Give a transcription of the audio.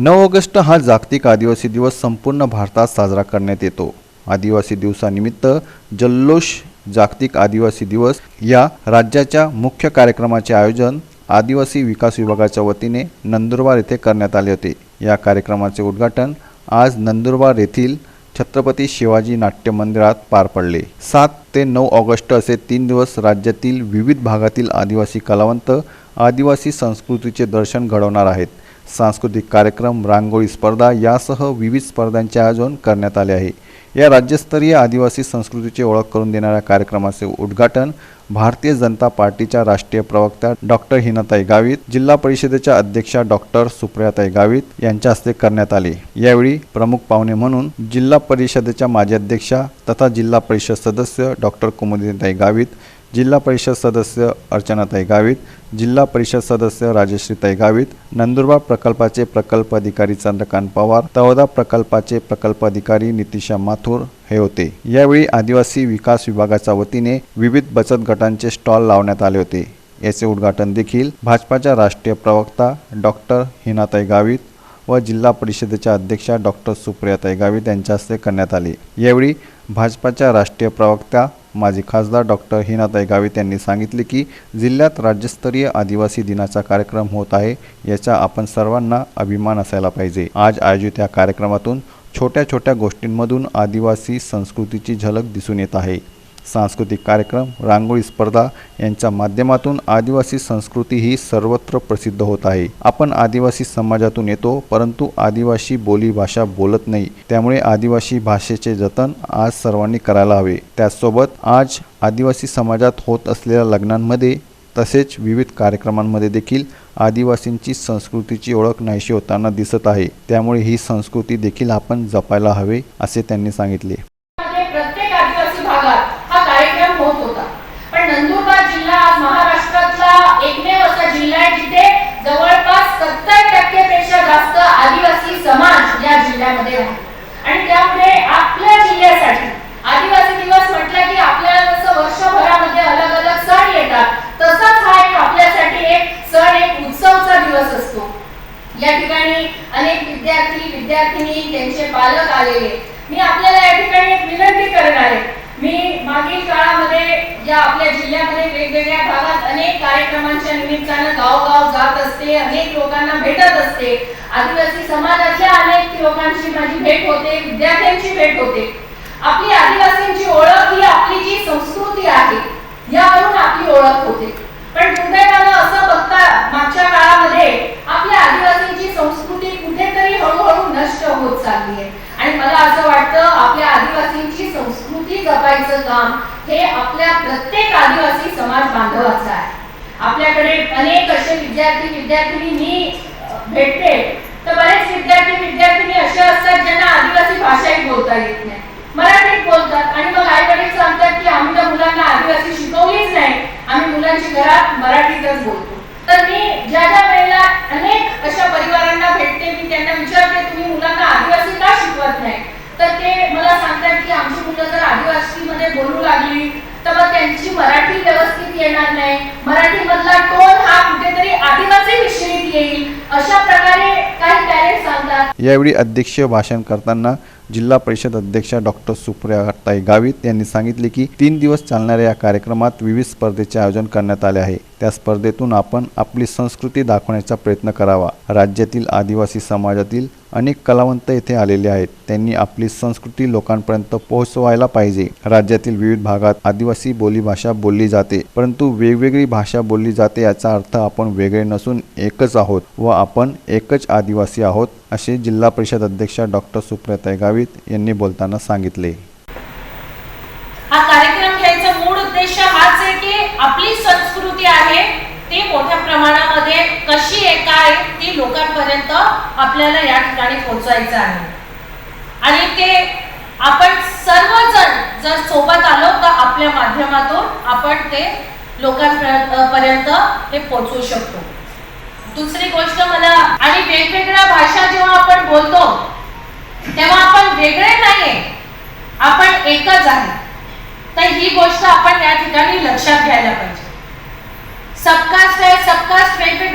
नऊ ऑगस्ट हा जागतिक आदिवासी दिवस संपूर्ण भारतात साजरा करण्यात येतो. आदिवासी दिवसानिमित्त जल्लोष जागतिक आदिवासी दिवस या राज्याच्या मुख्य कार्यक्रमाचे आयोजन आदिवासी विकास विभागाच्या वतीने नंदुरबार येथे करण्यात आले होते. या कार्यक्रमाचे उद्घाटन आज नंदुरबार येथील छत्रपती शिवाजी नाट्य मंदिरात पार पडले. सात ते नऊ ऑगस्ट असे तीन दिवस राज्यातील विविध भागातील आदिवासी कलावंत आदिवासी संस्कृतीचे दर्शन घडवणार आहेत. सांस्कृतिक कार्यक्रम रांगोळी स्पर्धा यासह विविध स्पर्धांचे आयोजन करण्यात आले आहे. या राज्यस्तरीय आदिवासी संस्कृतीची ओळख करून देणाऱ्या कार्यक्रमाचे उद्घाटन भारतीय जनता पार्टीच्या राष्ट्रीय प्रवक्त्या डॉक्टर हिनाताई गावित जिल्हा परिषदेच्या अध्यक्षा डॉक्टर सुप्रियाताई गावित यांच्या हस्ते करण्यात आले. यावेळी प्रमुख पाहुणे म्हणून जिल्हा परिषदेच्या माजी अध्यक्षा तथा जिल्हा परिषद सदस्य डॉक्टर कुमुदिनीताई गावित जिल्हा परिषद सदस्य अर्चनाताई गावित जिल्हा परिषद सदस्य राजश्रीताई गावित नंदुरबार प्रकल्पाचे प्रकल्प अधिकारी चंद्रकांत पवार तवदा प्रकल्पाचे प्रकल्प अधिकारी नितिशा माथुर हे होते. यावेळी आदिवासी विकास विभागाच्या वतीने विविध बचत गटांचे स्टॉल लावण्यात आले होते. याचे उद्घाटन देखील भाजपाच्या राष्ट्रीय प्रवक्ता डॉक्टर हिनाताई गावित व जिल्हा परिषदेच्या अध्यक्षा डॉक्टर सुप्रियाताई गावित यांच्या हस्ते करण्यात आले. यावेळी भाजपाच्या राष्ट्रीय प्रवक्त्या माजी खासदार डॉक्टर हिनाताई गावित यांनी सांगितले की जिल्ह्यात राज्यस्तरीय आदिवासी दिनाचा कार्यक्रम होत आहे याचा आपण सर्वांना अभिमान असायला पाहिजे. आज आयोजित या कार्यक्रमातून छोट्या छोट्या गोष्टींमधून आदिवासी संस्कृतीची झलक दिसून येत आहे. सांस्कृतिक कार्यक्रम रांगोळी स्पर्धा यांच्या माध्यमातून आदिवासी संस्कृती ही सर्वत्र प्रसिद्ध होत आहे. आपण आदिवासी समाजातून येतो परंतु आदिवासी बोलीभाषा बोलत नाही. त्यामुळे आदिवासी भाषेचे जतन आज सर्वांनी करायला हवे. त्याचसोबत आज आदिवासी समाजात होत असलेल्या लग्नांमध्ये तसेच विविध कार्यक्रमांमध्ये देखील आदिवासींची संस्कृतीची ओळख नाहीशी होताना दिसत आहे. त्यामुळे ही संस्कृती देखील आपण जपायला हवे असे त्यांनी सांगितले मध्ये प्रत्येक आदिवासी भागात हा कार्यक्रम होत होता पण नंदुरबार जिल्हा आज महाराष्ट्रातला एकमेव असा जिल्हा आहे जिथे जवळपास सत्तर टक्केपेक्षा जास्त आदिवासी समाज या जिल्ह्यामध्ये राहतो. आणि त्यामुळे आपल्या जिल्ह्यासाठी आदिवासी दिवस म्हटलं की आपल्याला जसं वर्षभरामध्ये अलग अलग सण येतात तसाच हा एक आपल्यासाठी एक सण एक उत्सवचा दिवस असतो. या ठिकाणी अनेक विद्यार्थी विद्यार्थिनी त्यांचे पालक आलेले. मी आपल्या या ठिकाणी एक विनंती करणार आहे मी मागील काळामध्ये या आपल्या जिल्ह्यामध्ये वेगवेगळ्या भागात अनेक कार्यक्रमांच्या निमित्तानं गावगाव जात असते अनेक लोकांना भेटत असते. आदिवासी समाजातल्या अनेक लोकांची माझी भेट होते विद्यार्थ्यांची भेट होते. आपली आदिवासींची ओळख ही आपली जी संस्कृती आहे यावरून आपली ओळख होते पण दुर्दैवानं असं बघता मागच्या काळामध्ये आपल्या आदिवासींची संस्कृती कुठेतरी हळूहळू नष्ट होत आहे. आणि मला असं वाटतं आपल्या आदिवासींची संस्कृती जपायचं काम हे आपल्या प्रत्येक आदिवासी समाज बांधवाचं आहे. आपल्याकडे अनेक असे विद्यार्थी विद्यार्थिनी मी भेटते. तर बरेच विद्यार्थी विद्यार्थिनी असे असतात ज्यांना आदिवासी भाषाही बोलता येत नाही. मराठीत बोलतात. आणि मग आई वडील सांगतात की आम्ही त्या मुलांना आदिवासी शिकवलीच नाही. आम्ही मुलांची घरात मराठीतच बोलतो तर मी ज्या ज्या वेळेला अनेक अशा परिवारांना भेटते मी त्यांना विचारते तुम्ही मुलांना आदिवासी का शिकवत नाही तर ते मला सांगतात की आमची मुलं जर आदिवासीमध्ये बोलू लागली तर मग त्यांची मराठी व्यवस्थित येणार नाही. मराठी मधला टोन हा कुठेतरी आदिवासी मिश्रित येईल अशा प्रकारे काही पॅरेंट्स सांगतात. यावेळी अध्यक्षीय भाषण करताना जिल्हा परिषद अध्यक्षा डॉक्टर सुप्रियाताई गावित यांनी सांगितले की तीन दिवस चालणाऱ्या या कार्यक्रमात विविध स्पर्धेचे आयोजन करण्यात आले आहे. त्या स्पर्धेतून आपण आपली संस्कृती दाखवण्याचा प्रयत्न करावा. राज्यातील आदिवासी समाजातील अनेक कलावंत येथे आलेले आहेत. त्यांनी आपली संस्कृती लोकांपर्यंत पोहोचवायला पाहिजे. राज्यातील विविध भागात आदिवासी बोलीभाषा बोलली जाते परंतु वेगवेगळी भाषा बोलली जाते याचा अर्थ आपण वेगळे नसून एकच आहोत व आपण एकच आदिवासी आहोत असे जिल्हा परिषद अध्यक्षा डॉक्टर सुप्रिया गावित यांनी बोलताना सांगितले हा कार्यक्रम घ्यायचा मूळ उद्देश हाच आहे की आपली संस्कृती आहे ती मोठ्या प्रमाणामध्ये कशी आहे काय ती लोकांपर्यंत आपल्याला या ठिकाणी पोहोचायचं आहे. आणि ते आपण सर्वजण जर सोबत आलो तर आपल्या माध्यमातून आपण ते लोकांपर्यंत हे पोहोचवू शकतो. दुसरी गोष्ट मला आणि वेगवेगळ्या भाषा जेव्हा आपण बोलतो तेव्हा आपण वेगळे नाहीये. आपण एकच आहे. तर ही गोष्ट आपण या ठिकाणी लक्षात घ्यायला पाहिजे. सबकास्ट आहे सबकास्ट वेगवेगळं